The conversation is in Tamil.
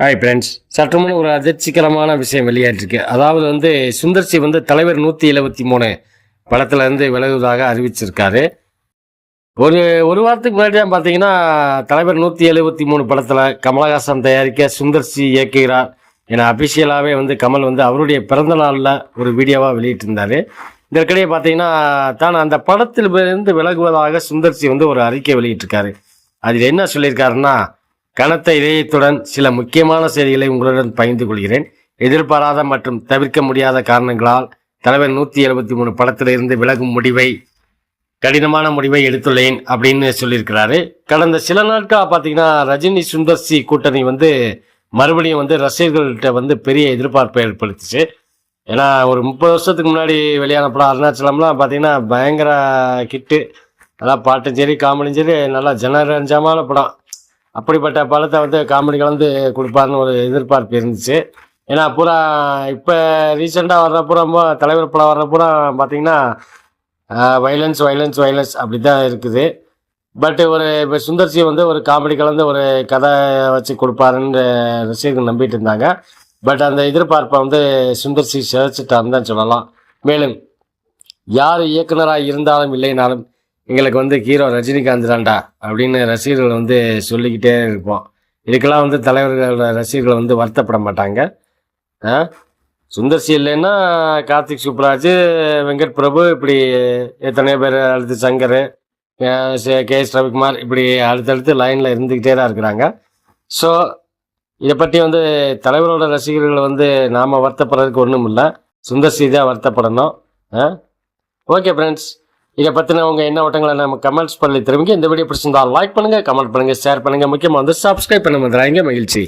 ஹாய் ஃப்ரெண்ட்ஸ் சற்றுமுன் ஒரு அதிர்ச்சிகரமான விஷயம் வெளியாயிட்டிருக்கு. அதாவது வந்து சுந்தர்சி வந்து தலைவர் நூற்றி எழுபத்தி மூணு படத்துலேருந்து விலகுவதாக அறிவிச்சிருக்காரு. ஒரு ஒரு வாரத்துக்கு முன்னாடி தான் பார்த்தீங்கன்னா தலைவர் நூற்றி எழுபத்தி மூணு படத்தில் கமலஹாசன் தயாரிக்க சுந்தர்சி இயக்குகிறார் என அபிஷியலாகவே வந்து கமல் வந்து அவருடைய பிறந்த நாளில் ஒரு வீடியோவாக வெளியிட்டிருந்தார். இதற்கிடையே பார்த்தீங்கன்னா தான் அந்த படத்தில் இருந்து விலகுவதாக சுந்தர்சி வந்து ஒரு அறிக்கை வெளியிட்டிருக்காரு. அதில் என்ன சொல்லியிருக்காருன்னா கனத்த இதயத்துடன் சில முக்கியமான செய்திகளை உங்களுடன் பகிர்ந்து கொள்கிறேன். எதிர்பாராத மற்றும் தவிர்க்க முடியாத காரணங்களால் தலைவர் நூற்றி எழுபத்தி மூணு படத்திலிருந்து விலகும் முடிவை கடினமான முடிவை எடுத்துள்ளேன் அப்படின்னு சொல்லியிருக்கிறாரு. கடந்த சில நாட்களாக பார்த்தீங்கன்னா ரஜினி சுந்தர்சி கூட்டணி வந்து மறுபடியும் வந்து ரசிகர்கள்ட்ட வந்து பெரிய எதிர்பார்ப்பை ஏற்படுத்துச்சு. ஏன்னா ஒரு முப்பது வருஷத்துக்கு முன்னாடி வெளியான படம் அருணாச்சலம்லாம் பார்த்தீங்கன்னா பயங்கர கிட்டு நல்லா பாட்டும் சரி காமெடியும் சரி நல்லா ஜனரஞ்சமான படம். அப்படிப்பட்ட பழத்தை வந்து காமெடி கலந்து கொடுப்பாருன்னு ஒரு எதிர்பார்ப்பு இருந்துச்சு. ஏன்னா பூரா இப்போ ரீசெண்டாக வர்ற பூரா தலைவர் படம் வர்ற பூரா பார்த்தீங்கன்னா வைலன்ஸ் வைலன்ஸ் வைலன்ஸ் அப்படி தான் இருக்குது. பட் ஒரு இப்போ சுந்தர்சி வந்து ஒரு காமெடி கலந்து ஒரு கதை வச்சு கொடுப்பாருன்ற ரசிகர்கள் நம்பிட்டு இருந்தாங்க. பட் அந்த எதிர்பார்ப்பை வந்து சுந்தர்சி சிதைச்சிட்டாருன்னு தான் சொல்லலாம். மேலும் யார் இயக்குனராக இருந்தாலும் இல்லைனாலும் எங்களுக்கு வந்து ஹீரோ ரஜினிகாந்த் தான்டா அப்படின்னு ரசிகர்கள் வந்து சொல்லிக்கிட்டே இருப்போம். இதுக்கெல்லாம் வந்து தலைவர்களோட ரசிகர்கள் வந்து வருத்தப்பட மாட்டாங்க. சுந்தர்சி இல்லைன்னா கார்த்திக் சுப்ராஜ் வெங்கட் பிரபு இப்படி எத்தனையோ பேர் அடுத்து சங்கர் கே எஸ் ரவிக்குமார் இப்படி அடுத்தடுத்து லைனில் இருந்துக்கிட்டே தான் இருக்கிறாங்க. ஸோ இதை பற்றி வந்து தலைவரோட ரசிகர்கள் வந்து நாம் வருத்தப்படுறதுக்கு ஒன்றும் இல்லை சுந்தர்சி தான் வருத்தப்படணும். ஆ? ஓகே ஃப்ரெண்ட்ஸ் இதை பற்றின உங்கள் என்ன ஓட்டங்களை நம்ம கமெண்ட்ஸ் பண்ணி தெரிவிங்க. இந்த வீடியோ பிடிச்சிருந்தால் லைக் பண்ணுங்கள் கமெண்ட் பண்ணுங்கள் ஷேர் பண்ணுங்கள் முக்கியமாக வந்து சப்ஸ்கிரைப் பண்ண வந்துடுறாங்க மகிழ்ச்சி.